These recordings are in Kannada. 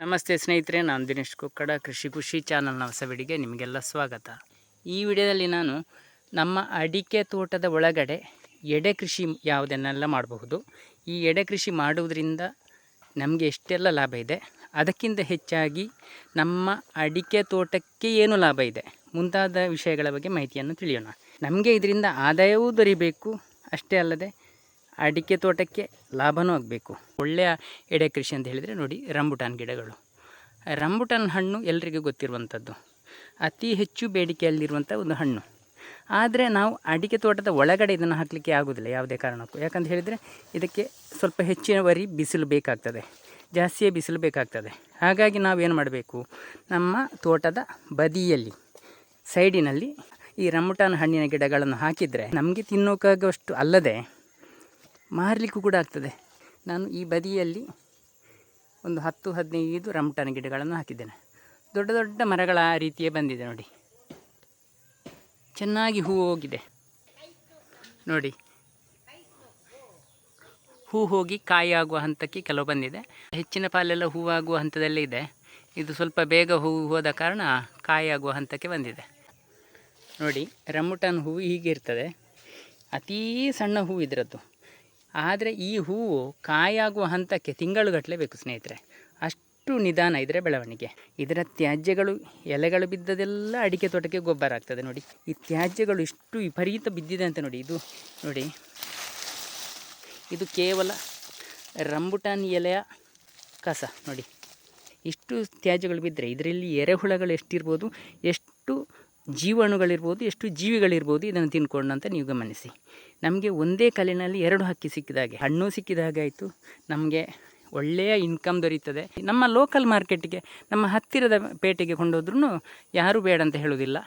ನಮಸ್ತೆ ಸ್ನೇಹಿತರೆ, ನಾನು ದಿನೇಶ್ ಕುಕ್ಕಡ, ಕೃಷಿ ಖುಷಿ ಚಾನಲ್ನ ಹೊಸ ವಿಡಿಗೆ ನಿಮಗೆಲ್ಲ ಸ್ವಾಗತ. ಈ ವಿಡಿಯೋದಲ್ಲಿ ನಾನು ನಮ್ಮ ಅಡಿಕೆ ತೋಟದ ಒಳಗಡೆ ಎಡೆ ಕೃಷಿ ಯಾವುದನ್ನೆಲ್ಲ ಮಾಡಬಹುದು. ಈ ಎಡೆ ಕೃಷಿ ಮಾಡುವುದರಿಂದ ನಮಗೆ ಎಷ್ಟೆಲ್ಲ ಲಾಭ ಇದೆ, ಅದಕ್ಕಿಂತ ಹೆಚ್ಚಾಗಿ ನಮ್ಮ ಅಡಿಕೆ ತೋಟಕ್ಕೆ ಏನು ಲಾಭ ಇದೆ ಮುಂತಾದ ವಿಷಯಗಳ ಬಗ್ಗೆ ಮಾಹಿತಿಯನ್ನು ತಿಳಿಯೋಣ. ನಮಗೆ ಇದರಿಂದ ಆದಾಯವೂ ದೊರಿಬೇಕು, ಅಷ್ಟೇ ಅಲ್ಲದೆ ಅಡಿಕೆ ತೋಟಕ್ಕೆ ಲಾಭನೂ ಆಗಬೇಕು. ಒಳ್ಳೆಯ ಎಡೆ ಕೃಷಿ ಅಂತ ಹೇಳಿದರೆ ನೋಡಿ ರಂಬುಟಾನ್ ಗಿಡಗಳು. ರಂಬುಟಾನ್ ಹಣ್ಣು ಎಲ್ರಿಗೂ ಗೊತ್ತಿರುವಂಥದ್ದು. ಅತಿ ಹೆಚ್ಚು ಬೇಡಿಕೆಯಲ್ಲಿರುವಂಥ ಒಂದು ಹಣ್ಣು. ಆದರೆ ನಾವು ಅಡಿಕೆ ತೋಟದ ಒಳಗಡೆ ಇದನ್ನು ಹಾಕಲಿಕ್ಕೆ ಆಗೋದಿಲ್ಲ ಯಾವುದೇ ಕಾರಣಕ್ಕೂ. ಯಾಕಂತ ಹೇಳಿದರೆ ಇದಕ್ಕೆ ಸ್ವಲ್ಪ ಹೆಚ್ಚಿನವರಿ ಬಿಸಿಲು ಬೇಕಾಗ್ತದೆ. ಜಾಸ್ತಿಯೇ ಬಿಸಿಲು ಬೇಕಾಗ್ತದೆ. ಹಾಗಾಗಿ ನಾವೇನು ಮಾಡಬೇಕು? ನಮ್ಮ ತೋಟದ ಬದಿಯಲ್ಲಿ, ಸೈಡಿನಲ್ಲಿ ಈ ರಂಬುಟಾನ್ ಹಣ್ಣಿನ ಗಿಡಗಳನ್ನು ಹಾಕಿದರೆ ನಮಗೆ ತಿನ್ನೋಕ್ಕಾಗುವಷ್ಟು ಅಲ್ಲದೆ ಮಾರಲಿಕ್ಕೂ ಕೂಡ ಆಗ್ತದೆ. ನಾನು ಈ ಬದಿಯಲ್ಲಿ ಒಂದು ಹತ್ತು, ಹದಿನೈದು ರಂಬುಟಾನ್ ಗಿಡಗಳನ್ನು ಹಾಕಿದ್ದೇನೆ. ದೊಡ್ಡ ದೊಡ್ಡ ಮರಗಳ ರೀತಿಯೇ ಬಂದಿದೆ ನೋಡಿ. ಚೆನ್ನಾಗಿ ಹೂ ಹೋಗಿದೆ. ನೋಡಿ. ಹೂ ಹೋಗಿ ಕಾಯಿ ಆಗುವ ಹಂತಕ್ಕೆ ಕೆಲವು ಬಂದಿದೆ. ಹೆಚ್ಚಿನ ಪಾಲೆಲ್ಲ ಹೂವಾಗುವ ಹಂತದಲ್ಲೇ ಇದೆ. ಇದು ಸ್ವಲ್ಪ ಬೇಗ ಹೂವು ಹೋದ ಕಾರಣ ಕಾಯಿ ಆಗುವ ಹಂತಕ್ಕೆ ಬಂದಿದೆ. ನೋಡಿ ರಮಟನ್ ಹೂವು ಹೀಗೆ ಇರ್ತದೆ. ಅತೀ ಸಣ್ಣ ಹೂವು ಇದರದ್ದು. ಆದರೆ ಈ ಹೂವು ಕಾಯಾಗುವ ಹಂತಕ್ಕೆ ತಿಂಗಳುಗಟ್ಟಲೆ ಬೇಕು ಸ್ನೇಹಿತರೆ. ಅಷ್ಟು ನಿಧಾನ ಇದರ ಬೆಳವಣಿಗೆ. ಇದರ ತ್ಯಾಜ್ಯಗಳು, ಎಲೆಗಳು ಬಿದ್ದದೆಲ್ಲ ಅಡಿಕೆ ತೋಟಕ್ಕೆ ಗೊಬ್ಬರ ಆಗ್ತದೆ ನೋಡಿ. ಈ ತ್ಯಾಜ್ಯಗಳು ಇಷ್ಟು ವಿಪರೀತ ಬಿದ್ದಿದೆ ಅಂತ ನೋಡಿ, ಇದು ನೋಡಿ. ಇದು ಕೇವಲ ರಂಬುಟಾನ್ ಎಲೆಯ ಕಸ ನೋಡಿ. ಇಷ್ಟು ತ್ಯಾಜ್ಯಗಳು ಬಿದ್ದರೆ ಇದರಲ್ಲಿ ಎರೆಹುಳಗಳು ಎಷ್ಟಿರ್ಬೋದು, ಎಷ್ಟು ಜೀವಾಣುಗಳಿರ್ಬೋದು, ಎಷ್ಟು ಜೀವಿಗಳಿರ್ಬೋದು, ಇದನ್ನು ತಿನ್ಕೊಂಡು ಅಂತ ನೀವು ಗಮನಿಸಿ. ನಮಗೆ ಒಂದೇ ಕಲ್ಲಿನಲ್ಲಿ ಎರಡು ಹಕ್ಕಿ ಸಿಕ್ಕಿದಾಗೆ ಹಣ್ಣು ಸಿಕ್ಕಿದ ಹಾಗೆ ಆಯಿತು. ನಮಗೆ ಒಳ್ಳೆಯ ಇನ್ಕಮ್ ದೊರೀತದೆ. ನಮ್ಮ ಲೋಕಲ್ ಮಾರ್ಕೆಟಿಗೆ ನಮ್ಮ ಹತ್ತಿರದ ಪೇಟೆಗೆ ಕೊಂಡೋದ್ರೂ ಯಾರೂ ಬೇಡ ಅಂತ ಹೇಳೋದಿಲ್ಲ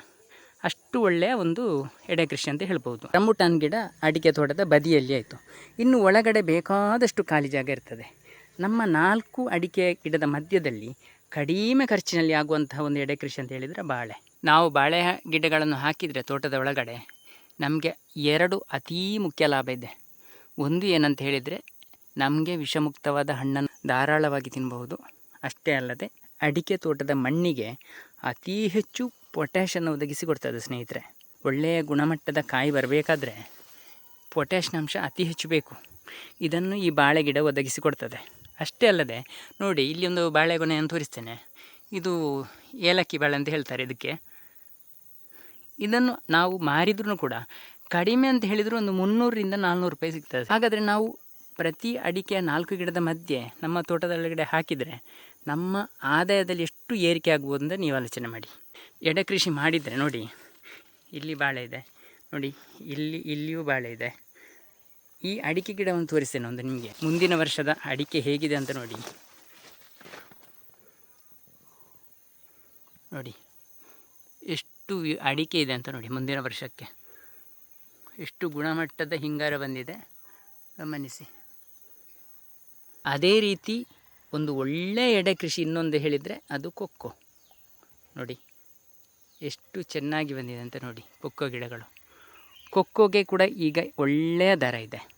ಅಷ್ಟು ಒಳ್ಳೆಯ ಒಂದು ಎಡೆ ಕೃಷಿ ಅಂತ ಹೇಳ್ಬೋದು. ರಂಬುಟಾನ್ ಗಿಡ ಅಡಿಕೆ ತೋಟದ ಬದಿಯಲ್ಲಿ ಆಯಿತು. ಇನ್ನು ಒಳಗಡೆ ಬೇಕಾದಷ್ಟು ಖಾಲಿ ಜಾಗ ಇರ್ತದೆ. ನಮ್ಮ ನಾಲ್ಕು ಅಡಿಕೆ ಗಿಡದ ಮಧ್ಯದಲ್ಲಿ ಕಡಿಮೆ ಖರ್ಚಿನಲ್ಲಿ ಆಗುವಂತಹ ಒಂದು ಎಡೆ ಕೃಷಿ ಅಂತ ಹೇಳಿದರೆ ಬಾಳೆ. ನಾವು ಬಾಳೆ ಗಿಡಗಳನ್ನು ಹಾಕಿದರೆ ತೋಟದ ಒಳಗಡೆ ನಮಗೆ ಎರಡು ಅತೀ ಮುಖ್ಯ ಲಾಭ ಇದೆ. ಒಂದು ಏನಂತ ಹೇಳಿದರೆ ನಮಗೆ ವಿಷಮುಕ್ತವಾದ ಹಣ್ಣನ್ನು ಧಾರಾಳವಾಗಿ ತಿನ್ನಬಹುದು ಅಷ್ಟೇ ಅಲ್ಲದೆ ಅಡಿಕೆ ತೋಟದ ಮಣ್ಣಿಗೆ ಅತೀ ಹೆಚ್ಚು ಪೊಟ್ಯಾಷನ್ನು ಒದಗಿಸಿ ಕೊಡ್ತದೆ ಸ್ನೇಹಿತರೆ. ಒಳ್ಳೆಯ ಗುಣಮಟ್ಟದ ಕಾಯಿ ಬರಬೇಕಾದ್ರೆ ಪೊಟ್ಯಾಷಿಯಂ ಅಂಶ ಅತಿ ಹೆಚ್ಚು ಬೇಕು. ಇದನ್ನು ಈ ಬಾಳೆ ಗಿಡ ಒದಗಿಸಿಕೊಡ್ತದೆ ಅಷ್ಟೇ ಅಲ್ಲದೆ ನೋಡಿ, ಇಲ್ಲಿ ಒಂದು ಬಾಳೆಗೊನೆಯನ್ನು ತೋರಿಸ್ತೇನೆ. ಇದು ಏಲಕ್ಕಿ ಬಾಳೆ ಅಂತ ಹೇಳ್ತಾರೆ ಇದಕ್ಕೆ. ಇದನ್ನು ನಾವು ಮಾರಿದ್ರೂ ಕೂಡ ಕಡಿಮೆ ಅಂತ ಹೇಳಿದರೂ ಒಂದು ಮುನ್ನೂರರಿಂದ ನಾಲ್ನೂರು ರೂಪಾಯಿ ಸಿಗ್ತದೆ. ಹಾಗಾದರೆ ನಾವು ಪ್ರತಿ ಅಡಿಕೆಯ ನಾಲ್ಕು ಗಿಡದ ಮಧ್ಯೆ ನಮ್ಮ ತೋಟದೊಳಗಡೆ ಹಾಕಿದರೆ ನಮ್ಮ ಆದಾಯದಲ್ಲಿ ಎಷ್ಟು ಏರಿಕೆ ಆಗ್ಬೋದು ಅಂತ ನೀವು ಆಲೋಚನೆ ಮಾಡಿ. ಎಡೆ ಕೃಷಿ ಮಾಡಿದರೆ ನೋಡಿ, ಇಲ್ಲಿ ಬಾಳೆ ಇದೆ, ನೋಡಿ ಇಲ್ಲಿ, ಇಲ್ಲಿಯೂ ಬಾಳೆ ಇದೆ. ಈ ಅಡಿಕೆ ಗಿಡವನ್ನು ತೋರಿಸ್ತೇನೆ ಒಂದು ನಿಮಗೆ. ಮುಂದಿನ ವರ್ಷದ ಅಡಿಕೆ ಹೇಗಿದೆ ಅಂತ ನೋಡಿ. ನೋಡಿ. ಎಷ್ಟು ಅಡಿಕೆ ಇದೆ ಅಂತ ನೋಡಿ ಮುಂದಿನ ವರ್ಷಕ್ಕೆ. ಎಷ್ಟು ಗುಣಮಟ್ಟದ ಹಿಂಗಾರ ಬಂದಿದೆ. ಗಮನಿಸಿ. ಅದೇ ರೀತಿ ಒಂದು ಒಳ್ಳೆಯ ಎಡೆ ಕೃಷಿ ಇನ್ನೊಂದು ಹೇಳಿದರೆ ಅದು ಕೊಕ್ಕೋ. ನೋಡಿ. ಎಷ್ಟು ಚೆನ್ನಾಗಿ ಬಂದಿದೆ ಅಂತ ನೋಡಿ ಕೊಕ್ಕೋ ಗಿಡಗಳು. ಕೊಕ್ಕೋಗೆ ಕೂಡ ಈಗ ಒಳ್ಳೆಯ ದರ ಇದೆ.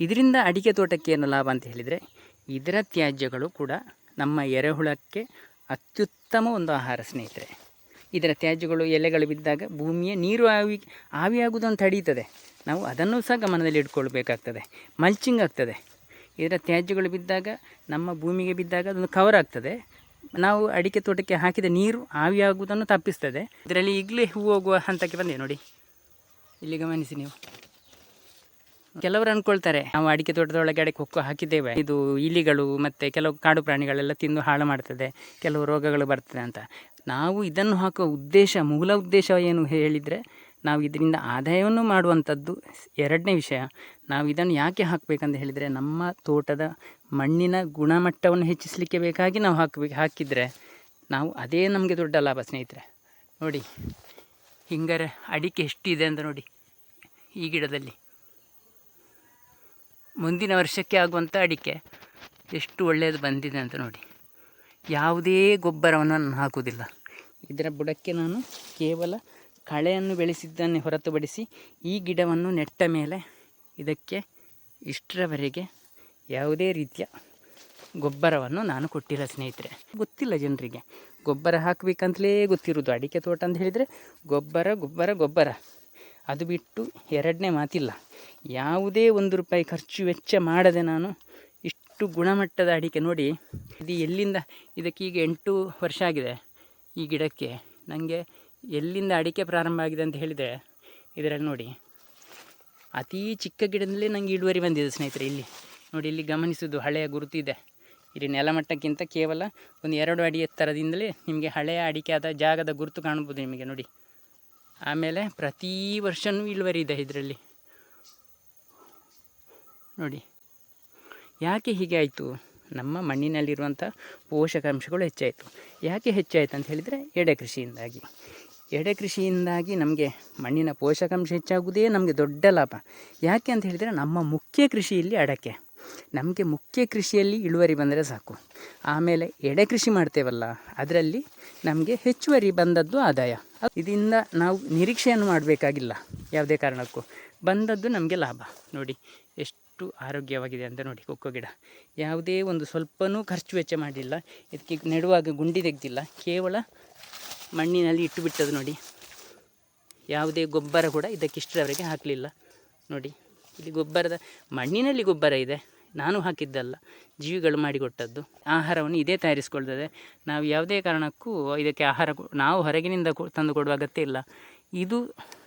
ಇದರಿಂದ ಅಡಿಕೆ ತೋಟಕ್ಕೆ ಏನು ಲಾಭ ಅಂತ ಹೇಳಿದರೆ ಇದರ ತ್ಯಾಜ್ಯಗಳು ಕೂಡ ನಮ್ಮ ಎರೆಹುಳಕ್ಕೆ ಅತ್ಯುತ್ತಮ ಒಂದು ಆಹಾರ ಸ್ನೇಹಿತರೆ. ಇದರ ತ್ಯಾಜ್ಯಗಳು, ಎಲೆಗಳು ಬಿದ್ದಾಗ ಭೂಮಿಯ ನೀರು ಆವಿ ಆವಿಯಾಗುವುದನ್ನು ತಡೀತದೆ ನಾವು ಅದನ್ನು ಸಹ ಗಮನದಲ್ಲಿ ಇಟ್ಕೊಳ್ಬೇಕಾಗ್ತದೆ. ಮಲ್ಚಿಂಗ್ ಆಗ್ತದೆ. ಇದರ ತ್ಯಾಜ್ಯಗಳು ಬಿದ್ದಾಗ, ನಮ್ಮ ಭೂಮಿಗೆ ಬಿದ್ದಾಗ ಅದೊಂದು ಕವರ್ ಆಗ್ತದೆ. ನಾವು ಅಡಿಕೆ ತೋಟಕ್ಕೆ ಹಾಕಿದ ನೀರು ಆವಿಯಾಗುವುದನ್ನು ತಪ್ಪಿಸ್ತದೆ. ಇದರಲ್ಲಿ ಈಗಲೇ ಹೂ ಹೋಗುವ ಹಂತಕ್ಕೆ ಬಂದೆ ನೋಡಿ. ಇಲ್ಲಿ ಗಮನಿಸಿ ನೀವು. ಕೆಲವರು ಅನ್ಕೊಳ್ತಾರೆ, ನಾವು ಅಡಿಕೆ ತೋಟದೊಳಗೆ ಅಡಿಕೆ ಹೊಕ್ಕು ಹಾಕಿದ್ದೇವೆ. ಇದು ಇಲಿಗಳು ಮತ್ತು ಕೆಲವು ಕಾಡು ಪ್ರಾಣಿಗಳೆಲ್ಲ ತಿಂದು ಹಾಳು ಮಾಡ್ತದೆ, ಕೆಲವು ರೋಗಗಳು ಬರ್ತದೆ ಅಂತ. ನಾವು ಇದನ್ನು ಹಾಕುವ ಉದ್ದೇಶ, ಮೂಲ ಉದ್ದೇಶ ಏನು ಹೇಳಿದರೆ, ನಾವು ಇದರಿಂದ ಆದಾಯವನ್ನು ಮಾಡುವಂಥದ್ದು ಎರಡನೇ ವಿಷಯ. ನಾವು ಇದನ್ನು ಯಾಕೆ ಹಾಕಬೇಕಂತ ಹೇಳಿದರೆ, ನಮ್ಮ ತೋಟದ ಮಣ್ಣಿನ ಗುಣಮಟ್ಟವನ್ನು ಹೆಚ್ಚಿಸಲಿಕ್ಕೆ ಬೇಕಾಗಿ ನಾವು ಹಾಕಬೇಕು ಹಾಕಿದರೆ ನಾವು ಅದೇ ನಮಗೆ ದೊಡ್ಡ ಲಾಭ, ಸ್ನೇಹಿತರೆ. ನೋಡಿ, ಹಿಂಗಾರೆ ಅಡಿಕೆ ಎಷ್ಟಿದೆ ಅಂತ ನೋಡಿ, ಈ ಗಿಡದಲ್ಲಿ. ಮುಂದಿನ ವರ್ಷಕ್ಕೆ ಆಗುವಂಥ ಅಡಿಕೆ ಎಷ್ಟು ಒಳ್ಳೆಯದು ಬಂದಿದೆ ಅಂತ ನೋಡಿ. ಯಾವುದೇ ಗೊಬ್ಬರವನ್ನು ನಾನು ಹಾಕುವುದಿಲ್ಲ. ಇದರ ಬುಡಕ್ಕೆ ನಾನು ಕೇವಲ ಕಳೆಯನ್ನು ಬೆಳೆಸಿದ್ದನ್ನೇ ಹೊರತುಪಡಿಸಿ ಈ ಗಿಡವನ್ನು ನೆಟ್ಟ ಮೇಲೆ ಇದಕ್ಕೆ ಇಷ್ಟರವರೆಗೆ ಯಾವುದೇ ರೀತಿಯ ಗೊಬ್ಬರವನ್ನು ನಾನು ಕೊಟ್ಟಿಲ್ಲ ಸ್ನೇಹಿತರೆ. ಗೊತ್ತಿಲ್ಲ ಜನರಿಗೆ. ಗೊಬ್ಬರ ಹಾಕಬೇಕಂತಲೇ ಗೊತ್ತಿರುವುದು. ಅಡಿಕೆ ತೋಟ ಅಂತ ಹೇಳಿದರೆ ಗೊಬ್ಬರ ಗೊಬ್ಬರ ಗೊಬ್ಬರ. ಅದು ಬಿಟ್ಟು ಎರಡನೇ ಮಾತಿಲ್ಲ. ಯಾವುದೇ ಒಂದು ರೂಪಾಯಿ ಖರ್ಚು ವೆಚ್ಚ ಮಾಡದೆ ನಾನು ಇಷ್ಟು ಗುಣಮಟ್ಟದ ಅಡಿಕೆ ನೋಡಿ, ಇದು ಎಲ್ಲಿಂದ, ಇದಕ್ಕೆ ಈಗ ಎಂಟು ವರ್ಷ ಆಗಿದೆ ಈ ಗಿಡಕ್ಕೆ. ನನಗೆ ಎಲ್ಲಿಂದ ಅಡಿಕೆ ಪ್ರಾರಂಭ ಆಗಿದೆ ಅಂತ ಹೇಳಿದರೆ ಇದರಲ್ಲಿ ನೋಡಿ. ಅತೀ ಚಿಕ್ಕ ಗಿಡದಲ್ಲೇ ನನಗೆ ಇಳುವರಿ ಬಂದಿದೆ ಸ್ನೇಹಿತರೆ ಇಲ್ಲಿ. ನೋಡಿ, ಇಲ್ಲಿ ಗಮನಿಸೋದು ಹಳೆಯ ಗುರುತಿದೆ ಇಲ್ಲಿ ನೆಲಮಟ್ಟಕ್ಕಿಂತ ಕೇವಲ ಒಂದು ಎರಡು ಅಡಿ ಎತ್ತರದಿಂದಲೇ ನಿಮಗೆ ಹಳೆಯ ಅಡಿಕೆ ಆದ ಜಾಗದ ಗುರುತು ಕಾಣ್ಬೋದು ನಿಮಗೆ ನೋಡಿ. ಆಮೇಲೆ ಪ್ರತಿ ವರ್ಷವೂ ಇಳುವರಿ ಇದೆ ಇದರಲ್ಲಿ. ನೋಡಿ, ಯಾಕೆ ಹೀಗೆ ಆಯಿತು? ನಮ್ಮ ಮಣ್ಣಿನಲ್ಲಿರುವಂಥ ಪೋಷಕಾಂಶಗಳು ಹೆಚ್ಚಾಯಿತು. ಯಾಕೆ ಹೆಚ್ಚಾಯಿತು ಅಂತ ಹೇಳಿದರೆ ಎಡೆ ಕೃಷಿಯಿಂದಾಗಿ. ಎಡೆ ಕೃಷಿಯಿಂದಾಗಿ ನಮಗೆ ಮಣ್ಣಿನ ಪೋಷಕಾಂಶ ಹೆಚ್ಚಾಗುವುದೇ ನಮಗೆ ದೊಡ್ಡ ಲಾಭ. ಯಾಕೆ ಅಂತ ಹೇಳಿದರೆ ನಮ್ಮ ಮುಖ್ಯ ಕೃಷಿಯಲ್ಲಿ ಅಡಕೆ. ನಮಗೆ ಮುಖ್ಯ ಕೃಷಿಯಲ್ಲಿ ಇಳುವರಿ ಬಂದರೆ ಸಾಕು. ಆಮೇಲೆ ಎಡೆ ಕೃಷಿ ಮಾಡ್ತೇವಲ್ಲ, ಅದರಲ್ಲಿ ನಮಗೆ ಹೆಚ್ಚುವರಿ ಬಂದದ್ದು ಆದಾಯ. ಇದರಿಂದ ನಾವು ನಿರೀಕ್ಷೆಯನ್ನು ಮಾಡಬೇಕಾಗಿಲ್ಲ ಯಾವುದೇ ಕಾರಣಕ್ಕೂ. ಬಂದದ್ದು ನಮಗೆ ಲಾಭ. ನೋಡಿ, ಎಷ್ಟು ಆರೋಗ್ಯವಾಗಿದೆ ಅಂತ ನೋಡಿ ಕೊಕ್ಕೋ ಗಿಡ. ಯಾವುದೇ ಒಂದು ಸ್ವಲ್ಪನೂ ಖರ್ಚು ವೆಚ್ಚ ಮಾಡಲಿಲ್ಲ ಇದಕ್ಕೆ ನೆಡುವಾಗ ಗುಂಡಿ ತೆಗೆದಿಲ್ಲ. ಕೇವಲ ಮಣ್ಣಿನಲ್ಲಿ ಇಟ್ಟು ಬಿಟ್ಟದ್ದು ನೋಡಿ. ಯಾವುದೇ ಗೊಬ್ಬರ ಕೂಡ ಇದಕ್ಕೆ ಇಷ್ಟರವರೆಗೆ ಹಾಕಲಿಲ್ಲ. ನೋಡಿ, ಇಲ್ಲಿ ಗೊಬ್ಬರದ ಮಣ್ಣಿನಲ್ಲಿ ಗೊಬ್ಬರ ಇದೆ. ನಾನು ಹಾಕಿದ್ದಲ್ಲ, ಜೀವಿಗಳು ಮಾಡಿಕೊಟ್ಟದ್ದು. ಆಹಾರವನ್ನು ಇದೇ ತಯಾರಿಸ್ಕೊಳ್ತದೆ ನಾವು ಯಾವುದೇ ಕಾರಣಕ್ಕೂ ಇದಕ್ಕೆ ಆಹಾರ ನಾವು ಹೊರಗಿನಿಂದ ತಂದು ಕೊಡುವ ಅಗತ್ಯ ಇಲ್ಲ. ಇದು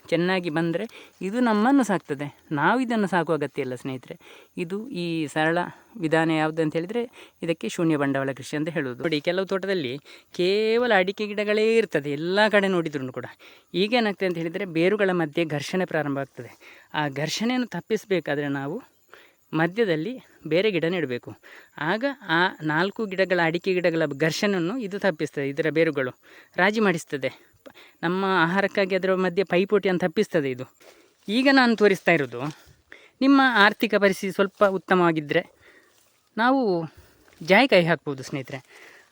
ಚೆನ್ನಾಗಿ ಬಂದರೆ ಇದು ನಮ್ಮನ್ನು ಸಾಕ್ತದೆ. ನಾವು ಇದನ್ನು ಸಾಕುವ ಅಗತ್ಯ ಇಲ್ಲ, ಸ್ನೇಹಿತರೆ. ಇದು ಈ ಸರಳ ವಿಧಾನ ಯಾವುದು ಅಂತ ಹೇಳಿದರೆ ಇದಕ್ಕೆ ಶೂನ್ಯ ಬಂಡವಾಳ ಕೃಷಿ ಅಂತ ಹೇಳುವುದು. ನೋಡಿ, ಕೆಲವು ತೋಟದಲ್ಲಿ ಕೇವಲ ಅಡಿಕೆ ಗಿಡಗಳೇ ಇರ್ತದೆ. ಎಲ್ಲ ಕಡೆ ನೋಡಿದ್ರು ಕೂಡ. ಈಗೇನಾಗ್ತದೆ ಅಂತ ಹೇಳಿದರೆ ಬೇರುಗಳ ಮಧ್ಯೆ ಘರ್ಷಣೆ ಪ್ರಾರಂಭ ಆಗ್ತದೆ ಆ ಘರ್ಷಣೆಯನ್ನು ತಪ್ಪಿಸಬೇಕಾದ್ರೆ ನಾವು ಮಧ್ಯದಲ್ಲಿ ಬೇರೆ ಗಿಡ ನೆಡಬೇಕು. ಆಗ ಆ ನಾಲ್ಕು ಗಿಡಗಳ ಅಡಿಕೆ ಗಿಡಗಳ ಘರ್ಷಣೆಯನ್ನು ಇದು ತಪ್ಪಿಸ್ತದೆ, ಇದರ ಬೇರುಗಳು ರಾಜಿ ಮಾಡಿಸ್ತದೆ. ನಮ್ಮ ಆಹಾರಕ್ಕಾಗಿ ಅದರ ಮಧ್ಯೆ ಪೈಪೋಟಿಯನ್ನು ತಪ್ಪಿಸ್ತದೆ ಇದು. ಈಗ ನಾನು ತೋರಿಸ್ತಾ ಇರೋದು ನಿಮ್ಮ ಆರ್ಥಿಕ ಪರಿಸ್ಥಿತಿ ಸ್ವಲ್ಪ ಉತ್ತಮವಾಗಿದ್ದರೆ ನಾವು ಜಾಯಿಕಾಯಿ ಹಾಕ್ಬೋದು ಸ್ನೇಹಿತರೆ,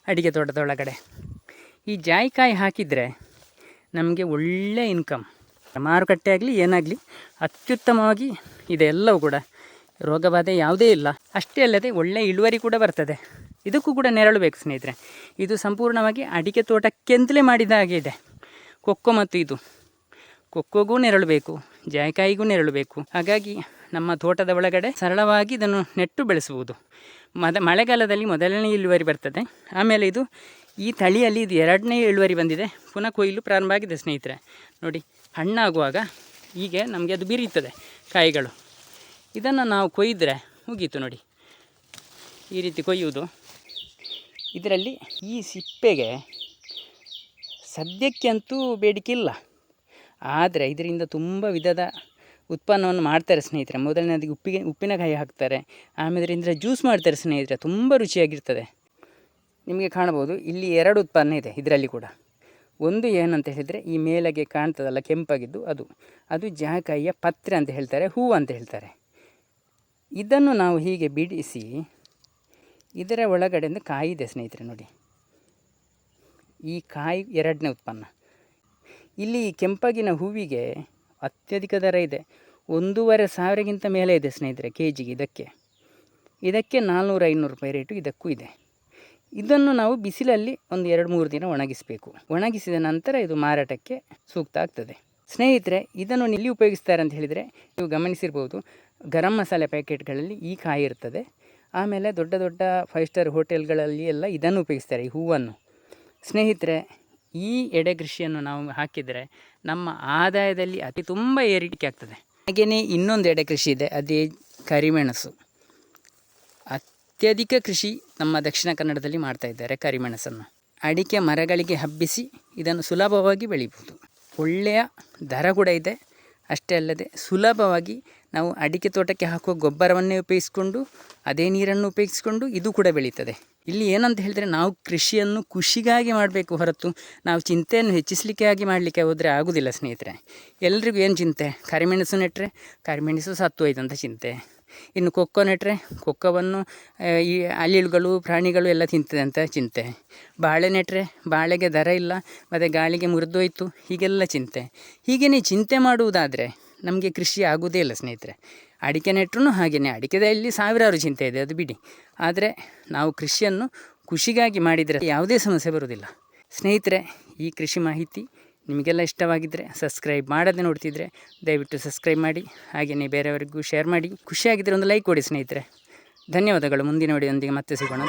ಅಡಿಕೆ ತೋಟದೊಳಗಡೆ. ಈ ಜಾಯಿಕಾಯಿ ಹಾಕಿದರೆ ನಮಗೆ ಒಳ್ಳೆಯ ಇನ್ಕಮ್ ಮಾರುಕಟ್ಟೆ ಆಗಲಿ ಏನಾಗಲಿ ಅತ್ಯುತ್ತಮವಾಗಿ ಇದೆಲ್ಲವೂ ಕೂಡ. ರೋಗಬಾಧೆ ಯಾವುದೇ ಇಲ್ಲ. ಅಷ್ಟೇ ಅಲ್ಲದೆ ಒಳ್ಳೆಯ ಇಳುವರಿ ಕೂಡ ಬರ್ತದೆ. ಇದಕ್ಕೂ ಕೂಡ ನೆರಳು ಬೇಕು ಸ್ನೇಹಿತರೆ. ಇದು ಸಂಪೂರ್ಣವಾಗಿ ಅಡಿಕೆ ತೋಟಕ್ಕೆಂತಲೇ ಮಾಡಿದ ಹಾಗೆ ಇದೆ. ಕೊಕ್ಕೋ ಮತ್ತು ಇದು. ಕೊಕ್ಕೋಗೂ ನೆರಳು ಬೇಕು ಜಾಯಕಾಯಿಗೂ ನೆರಳು ಬೇಕು ಹಾಗಾಗಿ ನಮ್ಮ ತೋಟದ ಒಳಗಡೆ ಸರಳವಾಗಿ ಇದನ್ನು ನೆಟ್ಟು ಬೆಳೆಸುವುದು. ಮದ, ಮಳೆಗಾಲದಲ್ಲಿ ಮೊದಲನೇ ಇಳುವರಿ ಬರ್ತದೆ. ಆಮೇಲೆ ಇದು ಈ ತಳಿಯಲ್ಲಿ ಇದು ಎರಡನೇ ಇಳುವರಿ ಬಂದಿದೆ. ಪುನಃ ಕೊಯ್ಲು ಪ್ರಾರಂಭ ಆಗಿದೆ ಸ್ನೇಹಿತರೆ. ನೋಡಿ, ಹಣ್ಣಾಗುವಾಗ ಹೀಗೆ ನಮಗೆ ಅದು ಬಿರಿಯುತ್ತದೆ, ಕಾಯಿಗಳು. ಇದನ್ನು ನಾವು ಕೊಯ್ದರೆ ಮುಗೀತು ನೋಡಿ. ಈ ರೀತಿ ಕೊಯ್ಯುವುದು. ಇದರಲ್ಲಿ ಈ ಸಿಪ್ಪೆಗೆ ಸದ್ಯಕ್ಕೆ ಅಂತೂ ಬೇಡಿಕೆ ಇಲ್ಲ. ಆದರೆ ಇದರಿಂದ ತುಂಬ ವಿಧದ ಉತ್ಪನ್ನವನ್ನು ಮಾಡ್ತಾರೆ ಸ್ನೇಹಿತರೆ. ಮೊದಲನೇದಾಗಿ ಉಪ್ಪಿಗೆ, ಉಪ್ಪಿನಕಾಯಿ ಹಾಕ್ತಾರೆ. ಆಮೇಲೆ ಇದರಿಂದ ಜ್ಯೂಸ್ ಮಾಡ್ತಾರೆ ಸ್ನೇಹಿತರೆ. ತುಂಬ ರುಚಿಯಾಗಿರ್ತದೆ. ನಿಮಗೆ ಕಾಣ್ಬೋದು ಇಲ್ಲಿ ಎರಡು ಉತ್ಪನ್ನ ಇದೆ ಇದರಲ್ಲಿ ಕೂಡ. ಒಂದು ಏನಂತ ಹೇಳಿದರೆ, ಈ ಮೇಲೆಗೆ ಕಾಣ್ತದಲ್ಲ, ಕೆಂಪಾಗಿದ್ದು ಅದು. ಅದು ಜಾಕಾಯಿಯ ಪತ್ರೆ ಅಂತ ಹೇಳ್ತಾರೆ, ಹೂವು ಅಂತ ಹೇಳ್ತಾರೆ. ಇದನ್ನು ನಾವು ಹೀಗೆ ಬಿಡಿಸಿ ಇದರ ಒಳಗಡೆಯಿಂದ ಕಾಯಿ ಇದೆ ಸ್ನೇಹಿತರೆ ನೋಡಿ. ಈ ಕಾಯಿ ಎರಡನೇ ಉತ್ಪನ್ನ. ಇಲ್ಲಿ ಕೆಂಪಗಿನ ಹೂವಿಗೆ ಅತ್ಯಧಿಕ ದರ ಇದೆ. ಒಂದೂವರೆ ಸಾವಿರಗಿಂತ ಮೇಲೆ ಇದೆ ಸ್ನೇಹಿತರೆ ಕೆ ಜಿಗೆ ಇದಕ್ಕೆ. ಇದಕ್ಕೆ ನಾಲ್ನೂರು ಐನೂರು ರೂಪಾಯಿ ರೇಟು ಇದಕ್ಕೂ ಇದೆ. ಇದನ್ನು ನಾವು ಬಿಸಿಲಲ್ಲಿ ಒಂದು ಎರಡು ಮೂರು ದಿನ ಒಣಗಿಸಬೇಕು. ಒಣಗಿಸಿದ ನಂತರ ಇದು ಮಾರಾಟಕ್ಕೆ ಸೂಕ್ತ ಆಗ್ತದೆ. ಸ್ನೇಹಿತರೆ, ಇದನ್ನು ಎಲ್ಲಿ ಉಪಯೋಗಿಸ್ತಾರೆ ಅಂತ ಹೇಳಿದರೆ, ನೀವು ಗಮನಿಸಿರ್ಬೋದು, ಗರಂ ಮಸಾಲೆ ಪ್ಯಾಕೆಟ್ಗಳಲ್ಲಿ ಈ ಕಾಯಿ ಇರ್ತದೆ. ಆಮೇಲೆ ದೊಡ್ಡ ದೊಡ್ಡ ಫೈವ್ ಸ್ಟಾರ್ ಹೋಟೆಲ್ಗಳಲ್ಲಿ ಎಲ್ಲ ಇದನ್ನು ಉಪಯೋಗಿಸ್ತಾರೆ, ಈ ಹೂವನ್ನು. ಸ್ನೇಹಿತರೆ, ಈ ಎಡೆ ಕೃಷಿಯನ್ನು ನಾವು ಹಾಕಿದರೆ ನಮ್ಮ ಆದಾಯದಲ್ಲಿ ಅತಿ ತುಂಬ ಏರಿಕೆ ಆಗ್ತದೆ. ಹಾಗೆಯೇ ಇನ್ನೊಂದು ಎಡೆ ಕೃಷಿ ಇದೆ, ಅದೇ ಕರಿಮೆಣಸು. ಅತ್ಯಧಿಕ ಕೃಷಿ ನಮ್ಮ ದಕ್ಷಿಣ ಕನ್ನಡದಲ್ಲಿ ಮಾಡ್ತಾ ಇದ್ದಾರೆ ಕರಿಮೆಣಸನ್ನು. ಅಡಿಕೆ ಮರಗಳಿಗೆ ಹಬ್ಬಿಸಿ ಇದನ್ನು ಸುಲಭವಾಗಿ ಬೆಳಿಬೋದು. ಒಳ್ಳೆಯ ದರ ಕೂಡ ಇದೆ. ಅಷ್ಟೇ ಅಲ್ಲದೆ ಸುಲಭವಾಗಿ ನಾವು ಅಡಿಕೆ ತೋಟಕ್ಕೆ ಹಾಕುವ ಗೊಬ್ಬರವನ್ನೇ ಉಪಯೋಗಿಸಿಕೊಂಡು ಅದೇ ನೀರನ್ನು ಉಪಯೋಗಿಸಿಕೊಂಡು ಇದು ಕೂಡ ಬೆಳೀತದೆ. ಇಲ್ಲಿ ಏನಂತ ಹೇಳಿದರೆ ನಾವು ಕೃಷಿಯನ್ನು ಖುಷಿಗಾಗಿ ಮಾಡಬೇಕು ಹೊರತು ನಾವು ಚಿಂತೆಯನ್ನು ಹೆಚ್ಚಿಸಲಿಕ್ಕೆ ಆಗಿ ಮಾಡಲಿಕ್ಕೆ ಹೋದರೆ ಆಗೋದಿಲ್ಲ ಸ್ನೇಹಿತರೆ. ಎಲ್ರಿಗೂ ಏನು ಚಿಂತೆ? ಕರಿಮೆಣಸು ನೆಟ್ಟರೆ ಕರಿಮೆಣಸು ಸತ್ತು ಹೋಯ್ತು ಅಂತ ಚಿಂತೆ. ಇನ್ನು ಕೊಕ್ಕೋ ನೆಟ್ಟರೆ ಕೊಕ್ಕವನ್ನು ಈ ಅಲಿಲುಗಳು ಪ್ರಾಣಿಗಳು ಎಲ್ಲ ತಿಂತದೆ ಅಂತ ಚಿಂತೆ. ಬಾಳೆ ನೆಟ್ಟರೆ ಬಾಳೆಗೆ ದರ ಇಲ್ಲ, ಮತ್ತು ಗಾಳಿಗೆ ಮುರಿದೋಯ್ತು ಹೀಗೆಲ್ಲ ಚಿಂತೆ. ಹೀಗೇ ಚಿಂತೆ ಮಾಡುವುದಾದರೆ ನಮಗೆ ಕೃಷಿ ಆಗುವುದೇ ಇಲ್ಲ ಸ್ನೇಹಿತರೆ. ಅಡಿಕೆ ನೆಟ್ಟರು ಹಾಗೆಯೇ ಅಡಿಕೆದಲ್ಲಿ ಸಾವಿರಾರು ಚಿಂತೆ ಇದೆ, ಅದು ಬಿಡಿ. ಆದರೆ ನಾವು ಕೃಷಿಯನ್ನು ಖುಷಿಗಾಗಿ ಮಾಡಿದರೆ ಯಾವುದೇ ಸಮಸ್ಯೆ ಬರುವುದಿಲ್ಲ. ಸ್ನೇಹಿತರೆ, ಈ ಕೃಷಿ ಮಾಹಿತಿ ನಿಮಗೆಲ್ಲ ಇಷ್ಟವಾಗಿದ್ದರೆ ಸಬ್ಸ್ಕ್ರೈಬ್ ಮಾಡದೆ ನೋಡ್ತಿದ್ರೆ ದಯವಿಟ್ಟು ಸಬ್ಸ್ಕ್ರೈಬ್ ಮಾಡಿ, ಹಾಗೆಯೇ ಬೇರೆಯವರಿಗೂ ಶೇರ್ ಮಾಡಿ ಖುಷಿಯಾಗಿದ್ದರೆ ಒಂದು ಲೈಕ್ ಕೊಡಿ ಸ್ನೇಹಿತರೆ. ಧನ್ಯವಾದಗಳು. ಮುಂದಿನ ವಿಡಿಯೋದೊಂದಿಗೆ ಮತ್ತೆ ಸಿಗೋಣ.